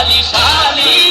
शाली शाली.